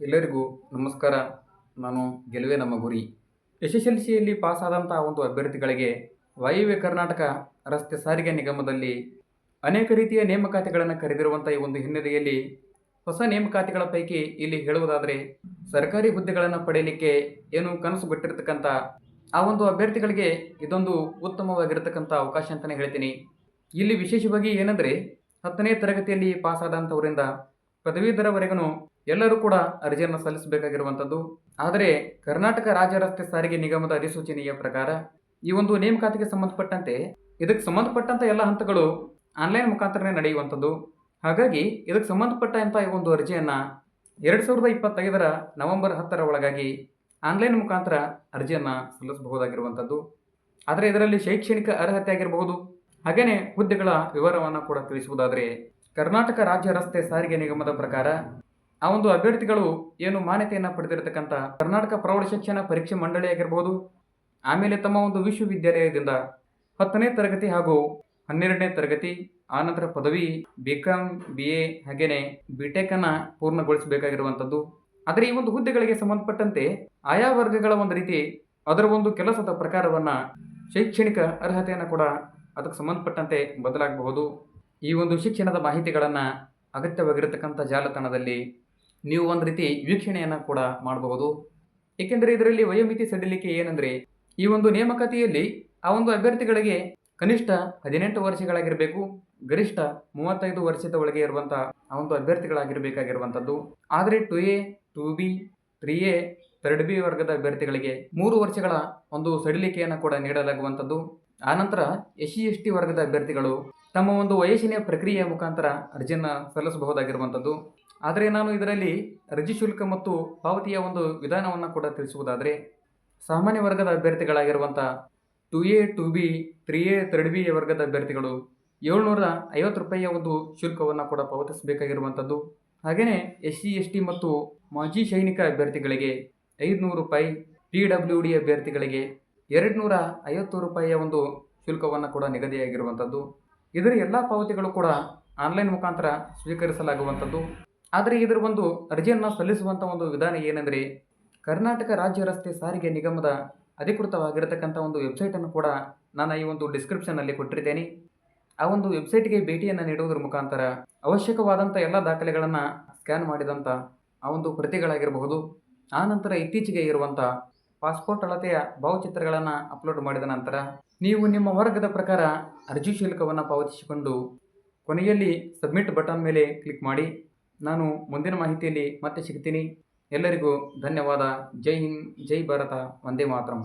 ಎಲ್ಲರಿಗೂ ನಮಸ್ಕಾರ. ನಾನು ಗೆಲುವೆ ನಮ್ಮ ಗುರಿ. ಎಸ್ ಎಸ್ ಎಲ್ ಸಿಯಲ್ಲಿ ಪಾಸಾದಂಥ ಒಂದು ಅಭ್ಯರ್ಥಿಗಳಿಗೆ ವಾಯುವ್ಯ ಕರ್ನಾಟಕ ರಸ್ತೆ ಸಾರಿಗೆ ನಿಗಮದಲ್ಲಿ ಅನೇಕ ರೀತಿಯ ನೇಮಕಾತಿಗಳನ್ನು ಕರೆದಿರುವಂಥ ಈ ಒಂದು ಹಿನ್ನೆಲೆಯಲ್ಲಿ ಹೊಸ ನೇಮಕಾತಿಗಳ ಪೈಕಿ ಇಲ್ಲಿ ಹೇಳುವುದಾದರೆ ಸರ್ಕಾರಿ ಹುದ್ದೆಗಳನ್ನು ಪಡೆಯಲಿಕ್ಕೆ ಏನು ಕನಸು ಬಿಟ್ಟಿರ್ತಕ್ಕಂಥ ಆ ಒಂದು ಅಭ್ಯರ್ಥಿಗಳಿಗೆ ಇದೊಂದು ಉತ್ತಮವಾಗಿರತಕ್ಕಂಥ ಅವಕಾಶ ಅಂತಲೇ ಹೇಳ್ತೀನಿ. ಇಲ್ಲಿ ವಿಶೇಷವಾಗಿ ಏನಂದರೆ ಹತ್ತನೇ ತರಗತಿಯಲ್ಲಿ ಪಾಸಾದಂಥವರಿಂದ ಪದವೀಧರವರೆಗೂ ಎಲ್ಲರೂ ಕೂಡ ಅರ್ಜಿಯನ್ನು ಸಲ್ಲಿಸಬೇಕಾಗಿರುವಂಥದ್ದು. ಆದರೆ ಕರ್ನಾಟಕ ರಾಜ್ಯ ರಸ್ತೆ ಸಾರಿಗೆ ನಿಗಮದ ಅಧಿಸೂಚನೆಯ ಪ್ರಕಾರ ಈ ಒಂದು ನೇಮಕಾತಿಗೆ ಸಂಬಂಧಪಟ್ಟಂತೆ, ಇದಕ್ಕೆ ಸಂಬಂಧಪಟ್ಟಂಥ ಎಲ್ಲ ಹಂತಗಳು ಆನ್ಲೈನ್ ಮುಖಾಂತರನೇ ನಡೆಯುವಂಥದ್ದು. ಹಾಗಾಗಿ ಇದಕ್ಕೆ ಸಂಬಂಧಪಟ್ಟಂಥ ಈ ಒಂದು ಅರ್ಜಿಯನ್ನು ಎರಡು ಸಾವಿರದ ಇಪ್ಪತ್ತೈದರ ನವೆಂಬರ್ ಹತ್ತರ ಒಳಗಾಗಿ ಆನ್ಲೈನ್ ಮುಖಾಂತರ ಅರ್ಜಿಯನ್ನು ಸಲ್ಲಿಸಬಹುದಾಗಿರುವಂಥದ್ದು. ಆದರೆ ಇದರಲ್ಲಿ ಶೈಕ್ಷಣಿಕ ಅರ್ಹತೆ ಆಗಿರಬಹುದು. ಹಾಗೆಯೇ ಹುದ್ದೆಗಳ ವಿವರವನ್ನು ಕೂಡ ತಿಳಿಸುವುದಾದರೆ, ಕರ್ನಾಟಕ ರಾಜ್ಯ ರಸ್ತೆ ಸಾರಿಗೆ ನಿಗಮದ ಪ್ರಕಾರ ಆ ಒಂದು ಅಭ್ಯರ್ಥಿಗಳು ಏನು ಮಾನ್ಯತೆಯನ್ನು ಪಡೆದಿರತಕ್ಕಂಥ ಕರ್ನಾಟಕ ಪ್ರೌಢ ಶಿಕ್ಷಣ ಪರೀಕ್ಷೆ ಮಂಡಳಿ ಆಗಿರ್ಬೋದು, ಆಮೇಲೆ ತಮ್ಮ ಒಂದು ವಿಶ್ವವಿದ್ಯಾಲಯದಿಂದ ಹತ್ತನೇ ತರಗತಿ ಹಾಗೂ ಹನ್ನೆರಡನೇ ತರಗತಿ ಆನಂತರ ಪದವಿ ಬಿ ಕಾಮ್ ಬಿ ಎ ಹಾಗೆಯೇ ಬಿ ಟೆಕನ್ನು ಪೂರ್ಣಗೊಳಿಸಬೇಕಾಗಿರುವಂಥದ್ದು. ಆದರೆ ಈ ಒಂದು ಹುದ್ದೆಗಳಿಗೆ ಸಂಬಂಧಪಟ್ಟಂತೆ ಆಯಾ ವರ್ಗಗಳ ಒಂದು ರೀತಿ ಅದರ ಒಂದು ಕೆಲಸದ ಪ್ರಕಾರವನ್ನು ಶೈಕ್ಷಣಿಕ ಅರ್ಹತೆಯನ್ನು ಕೂಡ ಅದಕ್ಕೆ ಸಂಬಂಧಪಟ್ಟಂತೆ ಬದಲಾಗಬಹುದು. ಈ ಒಂದು ಶಿಕ್ಷಣದ ಮಾಹಿತಿಗಳನ್ನು ಅಗತ್ಯವಾಗಿರತಕ್ಕಂಥ ಜಾಲತಾಣದಲ್ಲಿ ನೀವು ಒಂದು ರೀತಿ ವೀಕ್ಷಣೆಯನ್ನು ಕೂಡ ಮಾಡಬಹುದು. ಏಕೆಂದರೆ ಇದರಲ್ಲಿ ವಯೋಮಿತಿ ಸಡಿಲಿಕೆ ಏನಂದರೆ, ಈ ಒಂದು ನೇಮಕಾತಿಯಲ್ಲಿ ಆ ಒಂದು ಅಭ್ಯರ್ಥಿಗಳಿಗೆ ಕನಿಷ್ಠ ಹದಿನೆಂಟು ವರ್ಷಗಳಾಗಿರಬೇಕು, ಗರಿಷ್ಠ ಮೂವತ್ತೈದು ವರ್ಷದ ಒಳಗೆ ಇರುವಂಥ ಆ ಒಂದು ಅಭ್ಯರ್ಥಿಗಳಾಗಿರಬೇಕಾಗಿರುವಂಥದ್ದು. ಆದರೆ two A two B three A third B ವರ್ಗದ ಅಭ್ಯರ್ಥಿಗಳಿಗೆ ಮೂರು ವರ್ಷಗಳ ಒಂದು ಸಡಿಲಿಕೆಯನ್ನು ಕೂಡ ನೀಡಲಾಗುವಂಥದ್ದು. ಆನಂತರ ಎಸ್ ಸಿ ಎಸ್ ಟಿ ವರ್ಗದ ಅಭ್ಯರ್ಥಿಗಳು ತಮ್ಮ ಒಂದು ವಯಸ್ಸಿನ ಪ್ರಕ್ರಿಯೆಯ ಮುಖಾಂತರ ಅರ್ಜಿಯನ್ನು ಸಲ್ಲಿಸಬಹುದಾಗಿರುವಂಥದ್ದು. ಆದರೆ ನಾನು ಇದರಲ್ಲಿ ಅರ್ಜಿ ಶುಲ್ಕ ಮತ್ತು ಪಾವತಿಯ ಒಂದು ವಿಧಾನವನ್ನು ಕೂಡ ತಿಳಿಸುವುದಾದರೆ, ಸಾಮಾನ್ಯ ವರ್ಗದ ಅಭ್ಯರ್ಥಿಗಳಾಗಿರುವಂಥ two A, two B, three A third B ವರ್ಗದ ಅಭ್ಯರ್ಥಿಗಳು ಏಳ್ನೂರ ಐವತ್ತು ರೂಪಾಯಿಯ ಒಂದು ಶುಲ್ಕವನ್ನು ಕೂಡ ಪಾವತಿಸಬೇಕಾಗಿರುವಂಥದ್ದು. ಹಾಗೆಯೇ ಎಸ್ ಸಿ ಎಸ್ ಟಿ ಮತ್ತು ಮಾಜಿ ಸೈನಿಕ ಅಭ್ಯರ್ಥಿಗಳಿಗೆ ಐದುನೂರು ರೂಪಾಯಿ, ಪಿ ಡಬ್ಲ್ಯೂ ಡಿ ಅಭ್ಯರ್ಥಿಗಳಿಗೆ ಎರಡು ನೂರ ಐವತ್ತು ರೂಪಾಯಿಯ ಒಂದು ಶುಲ್ಕವನ್ನು ಕೂಡ ನಿಗದಿಯಾಗಿರುವಂಥದ್ದು. ಇದರ ಎಲ್ಲ ಪಾವತಿಗಳು ಕೂಡ ಆನ್ಲೈನ್ ಮುಖಾಂತರ ಸ್ವೀಕರಿಸಲಾಗುವಂಥದ್ದು. ಆದರೆ ಇದರ ಒಂದು ಅರ್ಜಿಯನ್ನು ಸಲ್ಲಿಸುವಂಥ ಒಂದು ವಿಧಾನ ಏನೆಂದರೆ, ಕರ್ನಾಟಕ ರಾಜ್ಯ ರಸ್ತೆ ಸಾರಿಗೆ ನಿಗಮದ ಅಧಿಕೃತವಾಗಿರತಕ್ಕಂಥ ಒಂದು ವೆಬ್ಸೈಟನ್ನು ಕೂಡ ನಾನು ಈ ಒಂದು ಡಿಸ್ಕ್ರಿಪ್ಷನ್ನಲ್ಲಿ ಕೊಟ್ಟಿರ್ತೇನೆ. ಆ ಒಂದು ವೆಬ್ಸೈಟ್ಗೆ ಭೇಟಿಯನ್ನು ನೀಡುವುದರ ಮುಖಾಂತರ ಅವಶ್ಯಕವಾದಂಥ ಎಲ್ಲ ದಾಖಲೆಗಳನ್ನು ಸ್ಕ್ಯಾನ್ ಮಾಡಿದಂಥ ಆ ಒಂದು ಪ್ರತಿಗಳಾಗಿರಬಹುದು. ಆನಂತರ ನಂತರ ಇತ್ತೀಚೆಗೆ ಇರುವಂಥ ಪಾಸ್ಪೋರ್ಟ್ ಅಳತೆಯ ಭಾವಚಿತ್ರಗಳನ್ನು ಅಪ್ಲೋಡ್ ಮಾಡಿದ ನಂತರ ನೀವು ನಿಮ್ಮ ವರ್ಗದ ಪ್ರಕಾರ ಅರ್ಜಿ ಶುಲ್ಕವನ್ನು ಪಾವತಿಸಿಕೊಂಡು ಕೊನೆಯಲ್ಲಿ ಸಬ್ಮಿಟ್ ಬಟನ್ ಮೇಲೆ ಕ್ಲಿಕ್ ಮಾಡಿ. ನಾನು ಮುಂದಿನ ಮಾಹಿತಿಯಲ್ಲಿ ಮತ್ತೆ ಸಿಗ್ತೀನಿ. ಎಲ್ಲರಿಗೂ ಧನ್ಯವಾದ. ಜೈ ಹಿಂದ್, ಜೈ ಭಾರತ, ವಂದೇ ಮಾತರಂ.